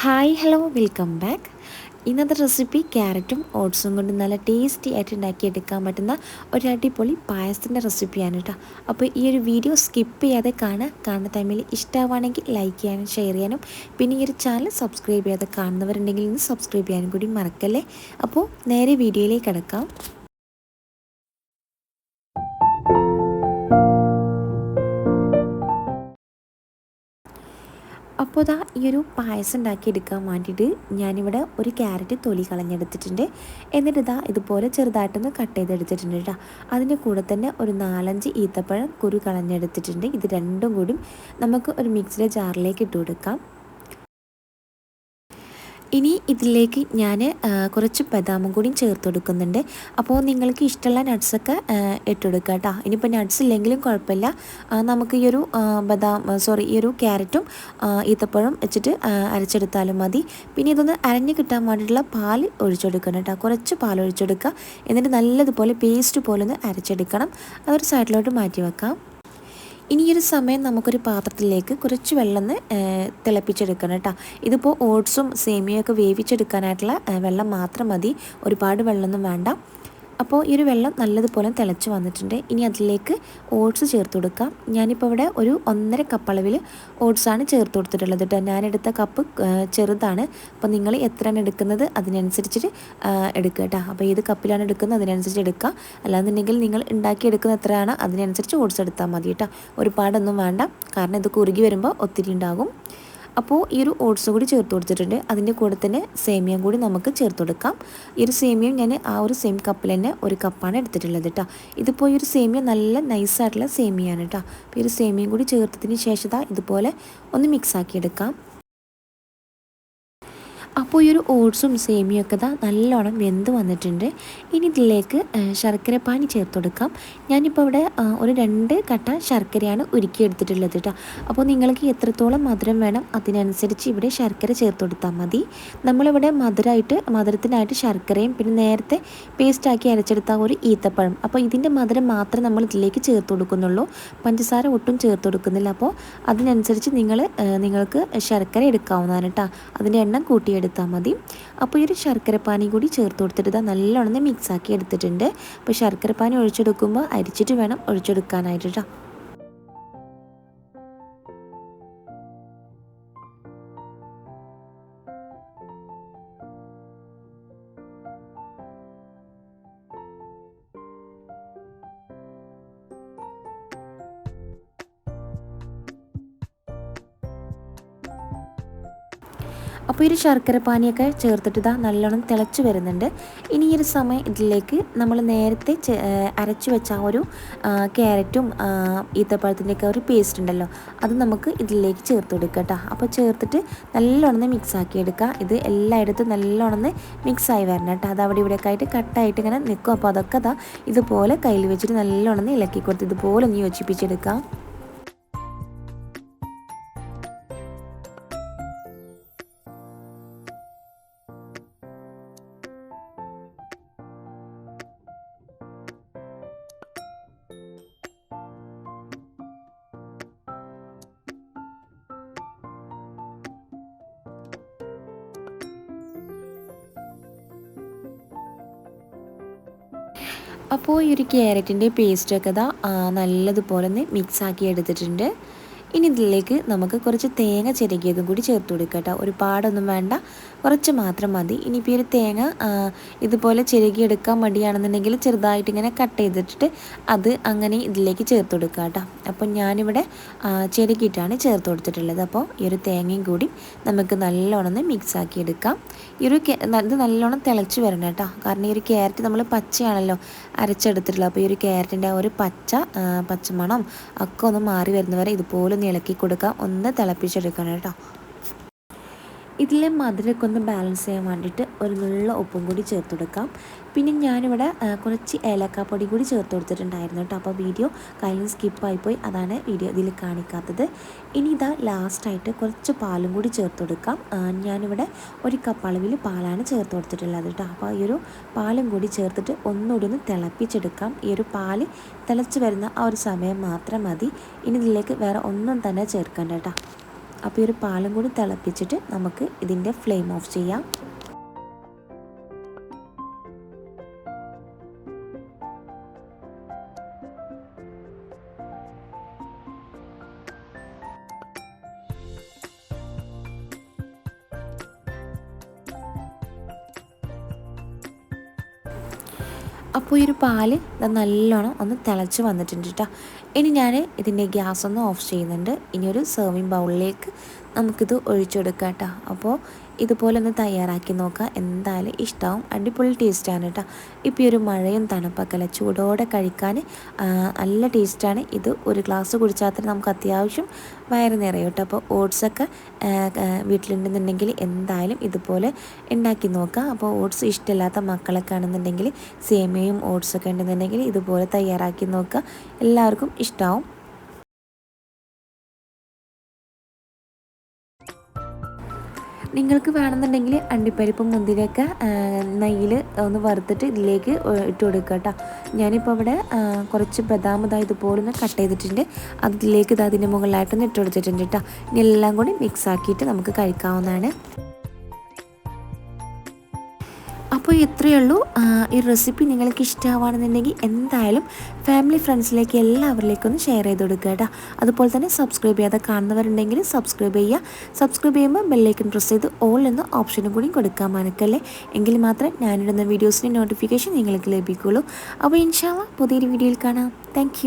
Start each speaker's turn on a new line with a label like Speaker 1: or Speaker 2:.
Speaker 1: Hi hello welcome back ഇന്നത്തെ recipe ക്യാരറ്റും ഓട്സും കൊണ്ട് നല്ല ടേസ്റ്റി ആയിട്ട് ഉണ്ടാക്കിയെടുക്കാൻ പറ്റുന്ന ഒരു അടിപൊളി പായസത്തിന്റെ റെസിപ്പിയാണ് കേട്ടോ അപ്പോൾ ഈ ഒരു വീഡിയോ സ്കിപ്പ് ചെയ്യാതെ കാണുക. കാണുന്ന ടൈമിൽ ഇഷ്ടമാണെങ്കിൽ ലൈക്ക് ചെയ്യാനും ഷെയർ ചെയ്യാനും പിന്നെ ഈ ഒരു ചാനൽ സബ്സ്ക്രൈബ് ചെയ്യാതെ കാണുന്നവരുണ്ടെങ്കിൽ ഇന്ന് സബ്സ്ക്രൈബ് ചെയ്യാനും കൂടി മറക്കല്ലേ? അപ്പോൾ നേരെ വീഡിയോയിലേക്ക് കിടക്കാം. അപ്പോൾ ഇതാ ഈ ഒരു പായസം ഉണ്ടാക്കി എടുക്കാൻ വേണ്ടിയിട്ട് ഞാനിവിടെ ഒരു ക്യാരറ്റ് തൊലി കളഞ്ഞെടുത്തിട്ടുണ്ട്. എന്നിട്ട് ഇതാ ഇതുപോലെ ചെറുതായിട്ടൊന്ന് കട്ട് ചെയ്തെടുത്തിട്ടുണ്ട് കേട്ടോ. അതിന്റെ കൂടെ തന്നെ ഒരു നാലഞ്ച് ഈത്തപ്പഴം കുരു കളഞ്ഞെടുത്തിട്ടുണ്ട്. ഇത് രണ്ടും കൂടി നമുക്ക് ഒരു മിക്സിയുടെ ജാറിലേക്ക് ഇട്ട് കൊടുക്കാം. ഇനി ഇതിലേക്ക് ഞാൻ കുറച്ച് ബദാമും കൂടിയും ചേർത്ത് കൊടുക്കുന്നുണ്ട്. അപ്പോൾ നിങ്ങൾക്ക് ഇഷ്ടമുള്ള നട്ട്സൊക്കെ ഇട്ടുകൊടുക്കുക കേട്ടോ ഇനിയിപ്പോൾ നട്ട്സ് ഇല്ലെങ്കിലും കുഴപ്പമില്ല. നമുക്ക് ഈ ഒരു ബദാം സോറി ഈ ഒരു ക്യാരറ്റും ഈത്തപ്പഴം വെച്ചിട്ട് അരച്ചെടുത്താലും മതി. പിന്നെ ഇതൊന്ന് അരഞ്ഞ് കിട്ടാൻ വേണ്ടിയിട്ടുള്ള പാൽ ഒഴിച്ചെടുക്കണം കേട്ടോ കുറച്ച് പാൽ ഒഴിച്ചെടുക്കുക എന്നിട്ട് നല്ലതുപോലെ പേസ്റ്റ് പോലെ ഒന്ന് അരച്ചെടുക്കണം. അതൊരു സൈഡിലോട്ട് മാറ്റി വെക്കാം. ഇനി ഒരു സമയം നമുക്കൊരു പാത്രത്തിലേക്ക് കുറച്ച് വെള്ളം തിളപ്പിച്ചെടുക്കണം കേട്ടോ. ഇതിപ്പോൾ ഓട്സും സേമിയൊക്കെ വേവിച്ചെടുക്കാനായിട്ടുള്ള വെള്ളം മാത്രം മതി. ഒരുപാട് വെള്ളമൊന്നും വേണ്ട. അപ്പോൾ ഈ ഒരു വെള്ളം നല്ലതുപോലെ തിളച്ച് വന്നിട്ടുണ്ട്. ഇനി അതിലേക്ക് ഓട്സ് ചേർത്ത് കൊടുക്കാം. ഞാനിപ്പോൾ ഇവിടെ ഒരു ഒന്നര കപ്പ് അളവിൽ ഓട്സാണ് ചേർത്ത് കൊടുത്തിട്ടുള്ളത് കേട്ടോ. ഞാനെടുത്ത കപ്പ് ചെറുതാണ്. അപ്പോൾ നിങ്ങൾ എത്രയാണ് എടുക്കുന്നത് അതിനനുസരിച്ചിട്ട് എടുക്കുക കേട്ടോ. അപ്പോൾ ഏത് കപ്പിലാണ് എടുക്കുന്നത് അതിനനുസരിച്ച് എടുക്കുക. അല്ലാന്നുണ്ടെങ്കിൽ നിങ്ങൾ ഉണ്ടാക്കിയെടുക്കുന്ന എത്രയാണ് അതിനനുസരിച്ച് ഓട്സ് എടുത്താൽ മതി കേട്ടോ. ഒരുപാടൊന്നും വേണ്ട. കാരണം ഇത് കുറുകി വരുമ്പോൾ ഒത്തിരി ഉണ്ടാകും. അപ്പോൾ ഈ ഒരു ഓട്സ് കൂടി ചേർത്ത് കൊടുത്തിട്ടുണ്ട്. അതിന്റെ കൂടെ തന്നെ സേമിയം കൂടി നമുക്ക് ചേർത്ത് കൊടുക്കാം. ഈ ഒരു സേമിയം ഞാൻ ആ ഒരു സെയിം കപ്പിൽ തന്നെ ഒരു കപ്പാണ് എടുത്തിട്ടുള്ളത് കേട്ടോ ഇതിപ്പോൾ ഈ ഒരു സേമിയം നല്ല നൈസായിട്ടുള്ള സേമിയാണ് കേട്ടോ അപ്പോൾ ഈ ഒരു സേമിയം കൂടി ചേർത്തതിന് ശേഷം ഇതുപോലെ ഒന്ന് മിക്സ് ആക്കി എടുക്കാം. അപ്പോൾ ഈ ഒരു ഓട്സും സേമിയും ഒക്കെ ഇതാ നല്ലോണം വെന്ത് വന്നിട്ടുണ്ട്. ഇനി ഇതിലേക്ക് ശർക്കരപ്പാനി ചേർത്ത് കൊടുക്കാം. ഞാനിപ്പോൾ ഇവിടെ ഒരു രണ്ട് കട്ട ശർക്കരയാണ് ഉരുക്കിയെടുത്തിട്ടുള്ളത് കേട്ടോ അപ്പോൾ നിങ്ങൾക്ക് എത്രത്തോളം മധുരം വേണം അതിനനുസരിച്ച് ഇവിടെ ശർക്കര ചേർത്ത് കൊടുത്താൽ മതി. നമ്മളിവിടെ മധുരമായിട്ട് മധുരത്തിനായിട്ട് ശർക്കരയും പിന്നെ നേരത്തെ പേസ്റ്റാക്കി അരച്ചെടുത്ത ഒരു ഈത്തപ്പഴം. അപ്പോൾ ഇതിന്റെ മധുരം മാത്രം നമ്മൾ ഇതിലേക്ക് ചേർത്ത് കൊടുക്കുന്നുള്ളൂ. പഞ്ചസാര ഒട്ടും ചേർത്ത് കൊടുക്കുന്നില്ല. അപ്പോൾ അതിനനുസരിച്ച് നിങ്ങൾ നിങ്ങൾക്ക് ശർക്കര എടുക്കാവുന്നതാണ് കേട്ടോ അതിന്റെ എണ്ണം കൂട്ടിയെടുക്കുക എടുത്താൽ മതി. അപ്പോൾ ഈ ഒരു ശർക്കരപ്പാനി കൂടി ചേർത്ത് കൊടുത്തിട്ട് നല്ലോണം മിക്സാക്കി എടുത്തിട്ടുണ്ട്. അപ്പോൾ ശർക്കരപ്പാനി ഒഴിച്ചെടുക്കുമ്പോൾ അരിച്ചിട്ട് വേണം ഒഴിച്ചെടുക്കാനായിട്ട് കേട്ടോ അപ്പോൾ ഈ ഒരു ശർക്കര പാനിയൊക്കെ ചേർത്തിട്ട് ഇതാ നല്ലോണം തിളച്ച് വരുന്നുണ്ട്. ഇനി ഈ ഒരു സമയം ഇതിലേക്ക് നമ്മൾ നേരത്തെ അരച്ചു വെച്ച ആ ഒരു ക്യാരറ്റും ഈത്തപ്പഴത്തിന്റെയൊക്കെ ഒരു പേസ്റ്റ് ഉണ്ടല്ലോ അത് നമുക്ക് ഇതിലേക്ക് ചേർത്ത് കൊടുക്കുക കേട്ടോ. അപ്പോൾ ചേർത്തിട്ട് നല്ലോണം മിക്സ് ആക്കി എടുക്കുക. ഇത് എല്ലായിടത്തും നല്ലോണം മിക്സായി വരണം കേട്ടോ. അത് അവിടെ ഇവിടെയൊക്കെ ആയിട്ട് കട്ടായിട്ട് ഇങ്ങനെ നിൽക്കും. അപ്പോൾ അതൊക്കെ അതാ ഇതുപോലെ കയ്യിൽ വെച്ചിട്ട് നല്ലോണം ഇളക്കി കൊടുത്ത് ഇതുപോലെ ഒന്ന് യോജിപ്പിച്ചെടുക്കാം അപ്പോൾ ഈ ഒരു ക്യാരറ്റിന്റെ പേസ്റ്റൊക്കെ ഇതാ നല്ലതുപോലെ ഒന്ന് മിക്സാക്കി എടുത്തിട്ടുണ്ട്. ഇനി ഇതിലേക്ക് നമുക്ക് കുറച്ച് തേങ്ങ ചിരകിയതും കൂടി ചേർത്ത് കൊടുക്കുക കേട്ടോ. ഒരുപാടൊന്നും വേണ്ട കുറച്ച് മാത്രം മതി. ഇനിയിപ്പോൾ ഒരു തേങ്ങ ഇതുപോലെ ചിരകിയെടുക്കാൻ മടിയാണെന്നുണ്ടെങ്കിൽ ചെറുതായിട്ട് ഇങ്ങനെ കട്ട് ചെയ്തിട്ട് അത് അങ്ങനെ ഇതിലേക്ക് ചേർത്ത് കൊടുക്കുക കേട്ടോ. അപ്പോൾ ഞാനിവിടെ ചിരകിയിട്ടാണ് ചേർത്ത് കൊടുത്തിട്ടുള്ളത്. അപ്പോൾ ഈ ഒരു തേങ്ങയും കൂടി നമുക്ക് നല്ലോണം മിക്സ് ആക്കി എടുക്കാം. ഈ ഒരു ഇത് നല്ലോണം തിളച്ച് വരണം കേട്ടോ. കാരണം ഈ ഒരു ക്യാരറ്റ് നമ്മൾ പച്ചയാണല്ലോ അരച്ചെടുത്തിട്ടുള്ളത്. അപ്പോൾ ഈ ഒരു ക്യാരറ്റിന്റെ ഒരു പച്ച പച്ചമണം ഒക്കെ ഒന്ന് മാറി വരുന്നവരെ ഇതുപോലെ ഒന്ന് ഇളക്കി കൊടുക്കുക ഒന്ന് തിളപ്പിച്ചെടുക്കണം കേട്ടോ. ഇതിലെ മധുരമൊക്കെ ഒന്ന് ബാലൻസ് ചെയ്യാൻ വേണ്ടിയിട്ട് ഒരു നുള്ള ഉപ്പും കൂടി ചേർത്ത് കൊടുക്കാം. പിന്നെ ഞാനിവിടെ കുറച്ച് ഏലക്കാപ്പൊടി കൂടി ചേർത്ത് കൊടുത്തിട്ടുണ്ടായിരുന്നു കേട്ടോ. അപ്പോൾ വീഡിയോ കയ്യിൽ സ്കിപ്പായിപ്പോയി അതാണ് വീഡിയോ ഇതിൽ കാണിക്കാത്തത്. ഇനി ഇതാ ലാസ്റ്റായിട്ട് കുറച്ച് പാലും കൂടി ചേർത്ത് കൊടുക്കാം. ഞാനിവിടെ ഒരു കപ്പ് അളവിൽ പാലാണ് ചേർത്ത് കൊടുത്തിട്ടുള്ളത് കേട്ടോ. അപ്പോൾ ഈ ഒരു പാലും കൂടി ചേർത്തിട്ട് ഒന്നുകൂടി ഒന്ന് തിളപ്പിച്ചെടുക്കാം. ഈ ഒരു പാൽ തിളച്ച് വരുന്ന ആ ഒരു സമയം മാത്രം മതി. ഇനി ഇതിലേക്ക് വേറെ ഒന്നും തന്നെ ചേർക്കണ്ട കേട്ടോ. അപ്പോൾ ഈ ഒരു പാലും കൂടി തിളപ്പിച്ചിട്ട് നമുക്ക് ഇതിന്റെ ഫ്ലെയിം ഓഫ് ചെയ്യാം. അപ്പോൾ ഈ ഒരു പാൽ നല്ലോണം ഒന്ന് തിളച്ച് വന്നിട്ടുണ്ട് കേട്ടോ ഇനി ഞാൻ ഇതിന്റെ ഗ്യാസ് ഒന്ന് ഓഫ് ചെയ്യുന്നുണ്ട്. ഇനി ഒരു സെർവിങ് ബൗളിലേക്ക് നമുക്കിത് ഒഴിച്ചെടുക്കാം കേട്ടോ അപ്പോൾ ഇതുപോലെ ഒന്ന് തയ്യാറാക്കി നോക്കുക. എന്തായാലും ഇഷ്ടമാവും അടിപൊളി ടേസ്റ്റാണ് കേട്ടോ. ഇപ്പോൾ ഈ ഒരു മഴയും തണുപ്പൊക്കെ ചൂടോടെ കഴിക്കാൻ നല്ല ടേസ്റ്റാണ്. ഇത് ഒരു ഗ്ലാസ് കുടിച്ചാൽ തന്നെ നമുക്ക് അത്യാവശ്യം വയറ് നിറയും കേട്ടോ. അപ്പോൾ ഓട്സൊക്കെ വീട്ടിലുണ്ടെന്നുണ്ടെങ്കിൽ എന്തായാലും ഇതുപോലെ ഉണ്ടാക്കി നോക്കുക. അപ്പോൾ ഓട്സ് ഇഷ്ടമില്ലാത്ത മക്കളൊക്കെ ആണെന്നുണ്ടെങ്കിൽ സേമയും ഓട്സൊക്കെ ഉണ്ടെന്നുണ്ടെങ്കിൽ ഇതുപോലെ തയ്യാറാക്കി നോക്കുക. എല്ലാവർക്കും ഇഷ്ടമാവും നിങ്ങൾക്ക് വേണമെന്നുണ്ടെങ്കിൽ അണ്ടിപ്പരിപ്പും മുന്തിരിയൊക്കെ നെയ്യിൽ ഒന്ന് വറുത്തിട്ട് ഇതിലേക്ക് ഇട്ട് കൊടുക്കുക കേട്ടോ. ഞാനിപ്പോൾ ഇവിടെ കുറച്ച് ബദാം ഇതാ ഇതുപോലെ ഒന്ന് കട്ട് ചെയ്തിട്ടുണ്ട്. അതിലേക്ക് ഇത് അതിന്റെ മുകളിലായിട്ടൊന്ന് ഇട്ട് കൊടുത്തിട്ടുണ്ട് കേട്ടോ. ഇനി എല്ലാം കൂടി മിക്സ് ആക്കിയിട്ട് നമുക്ക് കഴിക്കാവുന്നതാണ്. അപ്പോൾ ഇത്രയേ ഉള്ളൂ. ഈ റെസിപ്പി നിങ്ങൾക്ക് ഇഷ്ടമാണെന്നുണ്ടെങ്കിൽ എന്തായാലും ഫാമിലി ഫ്രണ്ട്സിലേക്ക് എല്ലാവരിലേക്കും ഒന്ന് ഷെയർ ചെയ്ത് കൊടുക്കുക കേട്ടോ. അതുപോലെ തന്നെ സബ്സ്ക്രൈബ് ചെയ്യാതെ കാണുന്നവരുണ്ടെങ്കിൽ സബ്സ്ക്രൈബ് ചെയ്യുക. സബ്സ്ക്രൈബ് ചെയ്യുമ്പോൾ ബെല്ലൈക്കൺ പ്രസ് ചെയ്ത് ഓൾ എന്ന ഓപ്ഷനും കൂടി കൊടുക്കാൻ മനക്കല്ലേ എങ്കിൽ മാത്രമേ ഞാനിടുന്ന വീഡിയോസിന്റെ നോട്ടിഫിക്കേഷൻ നിങ്ങൾക്ക് ലഭിക്കുകയുള്ളൂ. അപ്പോൾ ഇൻഷാല്ല പുതിയൊരു വീഡിയോയിൽ കാണാം. താങ്ക്